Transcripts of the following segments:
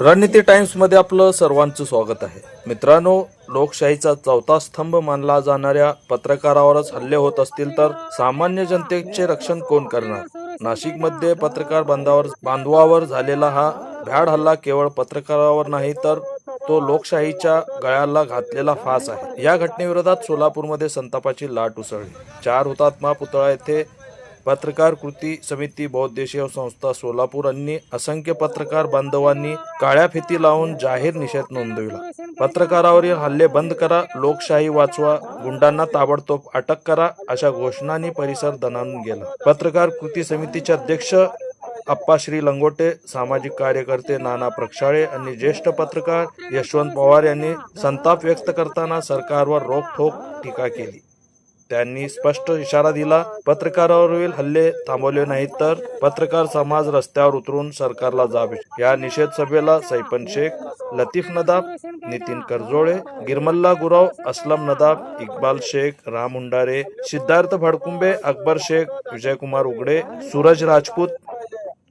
रणनीती टाइम्समध्ये आपलं सर्वांचं स्वागत आहे. मित्रांनो लोकशाहीचा चौथा स्तंभ मानला जाणाऱ्या पत्रकारावरच हल्ले होत असतील तर सामान्य जनतेचे रक्षण कोण करणार? नाशिकमध्ये पत्रकार बांधावर बांधवावर झालेला हा भ्याड हल्ला केवळ पत्रकारावर नाही तर तो लोकशाहीच्या गळ्याला घातलेला फास आहे. या घटनेविरोधात सोलापूरमध्ये संतापाची लाट उसळली. चार हुतात्मा पुतळा येथे पत्रकार कृती समिती बहुद्देशीय संस्था सोलापूर यांनी असंख्य पत्रकार बांधवांनी काळ्या फिती लावून जाहीर निषेध नोंदविला. पत्रकारावरील हल्ले बंद करा लोकशाही वाचवा गुंडांना ताबडतोब अटक करा अशा घोषणांनी परिसर दणानून गेला. पत्रकार कृती समितीचे अध्यक्ष अप्पाश्री लंगोटे सामाजिक कार्यकर्ते नाना प्रक्षाळे आणि ज्येष्ठ पत्रकार यशवंत पवार यांनी संताप व्यक्त करताना सरकारवर रोखोक टीका केली. त्यांनी स्पष्ट इशारा दिला पत्रकारावरील हल्ले थांबवले नाहीत तर पत्रकार समाज रस्त्यावर उतरून सरकारला जावे. या निषेध सभेला सैपन शेख लतीफ नदाब नितीन करजोळे गिरमल्ला गुराव असलम नदाब इक्बाल शेख राम हुंडारे सिद्धार्थ भडकुंबे अकबर शेख विजयकुमार उगडे सूरज राजपूत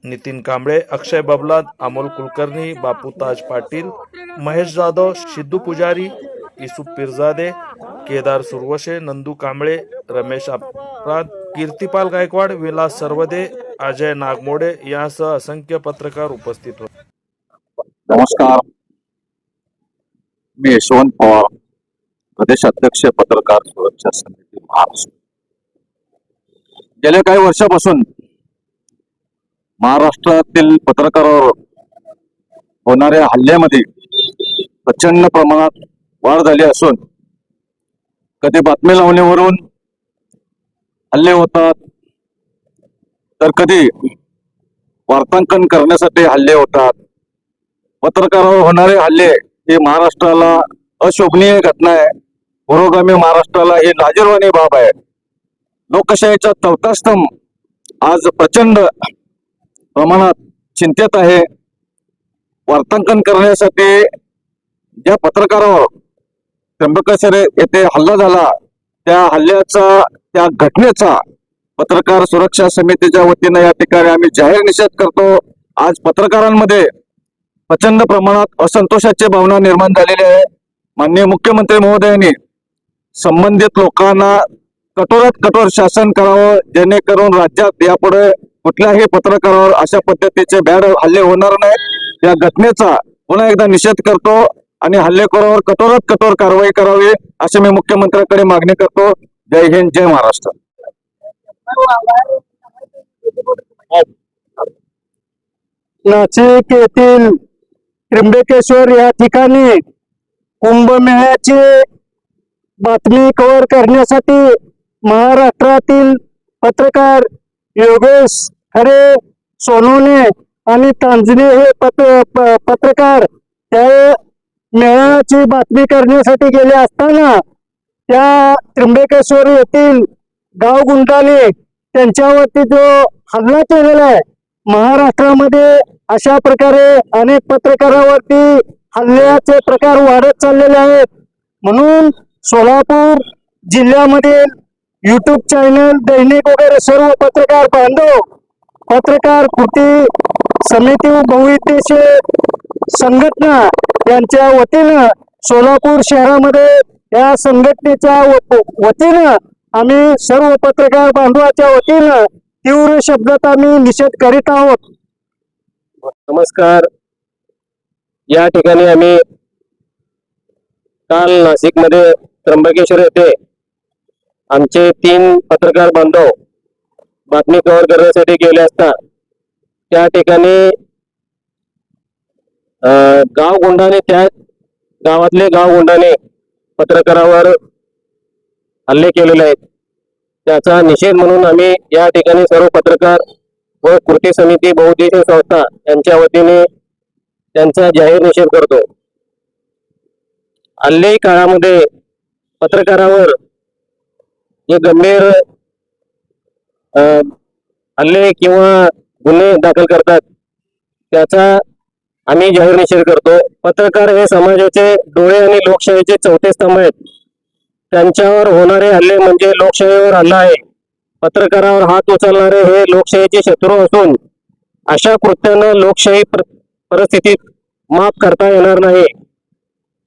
नितीन कांबळे अक्षय बबलाद अमोल कुलकर्णी बापू ताज पाटील महेश जाधव सिद्धू पुजारी इसू पिरजादे केदार सुरवशे नंदू कांबळे रमेश अपराध कीर्तिपाल गायकवाड विलास सर्वदे अजय नागमोडे यासह असंख्य पत्रकार उपस्थित होते. नमस्कार. मी यशवंत पवार प्रदेश अध्यक्ष पत्रकार सुरक्षा समिती महाराष्ट्र. गेल्या काही वर्षापासून महाराष्ट्रातील पत्रकारावर होणाऱ्या हल्ल्यामध्ये प्रचंड प्रमाणात वाढ झाली असून कधी बातमी लावण्यावरून हल्ले होतात? तर कधी वार्तांकन करण्यासाठी हल्ले होतात? पत्रकारावर होणारे हल्ले हे महाराष्ट्राला अशोभनीय घटना आहे. पुरोगामी महाराष्ट्राला ही लाजीरवाणी बाब आहे. लोकशाहीचा चौथा स्तंभ आज प्रचंड प्रमाणात चिंतेत आहे. वार्तांकन करण्यासाठी ज्या पत्रकारावर त्र्यंबकेश्वर येथे हल्ला झाला. त्या हल्ल्याचा त्या घटनेचा पत्रकार सुरक्षा समितीच्या वतीनं या ठिकाणी आम्ही जाहीर निषेध करतो. आज पत्रकारांमध्ये प्रचंड प्रमाणात असंतोषाची भावना निर्माण झालेली आहे. माननीय मुख्यमंत्री महोदयांनी संबंधित लोकांना कठोरात कठोर शासन करावं जेणेकरून राज्यात यापुढे कुठल्याही पत्रकारावर अशा पद्धतीचे बॅड हल्ले होणार नाहीत. या घटनेचा पुन्हा एकदा निषेध करतो. आणि हल्लेखोरावर कठोरात कठोर कारवाई करावी अशी मी मुख्यमंत्र्यांकडे मागणी करतो. जय हिंद जय महाराष्ट्र. नाशिक येथील त्र्यंबकेश्वर या ठिकाणी कुंभमेळ्याची बातमी कव्हर करण्यासाठी महाराष्ट्रातील पत्रकार योगेश खरे सोनोने आणि तांजनी हे पत्र पत्रकार त्या मेळाची बातमी करण्यासाठी गेले असताना त्या त्र्यंबकेश्वर येथील गाव गुंडाने त्यांच्यावरती जो हल्ला केलेला आहे महाराष्ट्रामध्ये अशा प्रकारे अनेक पत्रकारावरती हल्ल्याचे प्रकार वाढत चाललेले आहेत. म्हणून सोलापूर जिल्ह्यामध्ये युट्यूब चॅनल दैनिक वगैरे सर्व पत्रकार बांधव पत्रकार कृती समिती बहुउद्देशीय संघटना यांच्या वतीनं सोलापूर शहरामध्ये या संघटनेच्या वतीनं आम्ही सर्व पत्रकार बांधवाच्या वतीनं तीव्र शब्दात आम्ही निषेध करीत आहोत. नमस्कार. या ठिकाणी आम्ही काल नाशिकमध्ये त्र्यंबकेश्वर येथे आमचे तीन पत्रकार बांधव बातमी कव्हर करण्यासाठी गेले असता त्या ठिकाणी गाव गोंडाने त्या गावातले गाव गोंडाने पत्रकारावर हल्ले केलेले आहेत. त्याचा निषेध म्हणून आम्ही या ठिकाणी सर्व पत्रकार व कृती समिती बहुउद्देशीय संस्था यांच्या वतीने त्यांचा जाहीर निषेध करतो. हल्ले काळामध्ये पत्रकारावर जे गंभीर अं, हल्ले किंवा गुन्हे दाखल करतात त्याचा आम्ही जाहीर निषेध करतो. पत्रकार हे समाजाचे डोळे आणि लोकशाहीचे चौथे स्तंभ आहेत. त्यांच्यावर होणारे हल्ले म्हणजे लोकशाहीवर हल्ला आहे. पत्रकारावर हात उचलणारे हे लोकशाहीचे शत्रू असून अशा कृत्यांना लोकशाही परिस्थितीत माफ करता येणार नाही.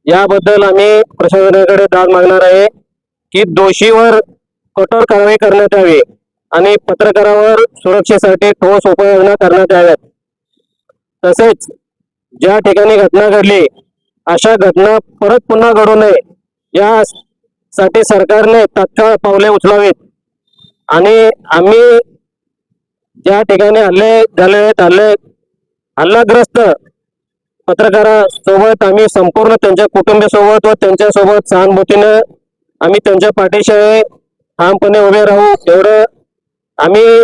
याबद्दल आम्ही प्रशासनाकडे दाद मागणार आहे की दोषीवर कठोर कारवाई करण्यात यावी आणि पत्रकारावर सुरक्षेसाठी ठोस उपाययोजना करण्यात याव्यात. तसेच ज्या ठिकाणी घटना घडली अशा घटना परत पुन्हा घडू नये. यासाठी सरकारने तत्काळ पावले उचलावीत. आणि आम्ही ज्या ठिकाणी हल्ले झाले आहेत हल्ले हल्लाग्रस्त पत्रकारासोबत आम्ही संपूर्ण त्यांच्या कुटुंबियासोबत व त्यांच्यासोबत सहानुभूतीनं आम्ही त्यांच्या पाठीशी ठामपणे उभे राहू. एवढं आम्ही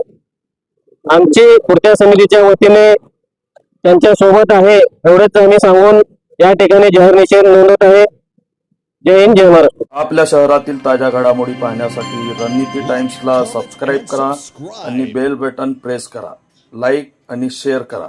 आमची कृत्या समितीच्या वतीने त्यांच्यासोबत आहे. एवढंच आम्ही सांगून या ठिकाणी जाहीर निषेध नोंदवत आहे. जय हिंद जय महाराष्ट्र. आपल्या शहरातील ताज्या घडामोडी पाहण्यासाठी रणनीती टाइम्सला सबस्क्राईब करा आणि बेल बटन प्रेस करा. लाईक आणि शेअर करा.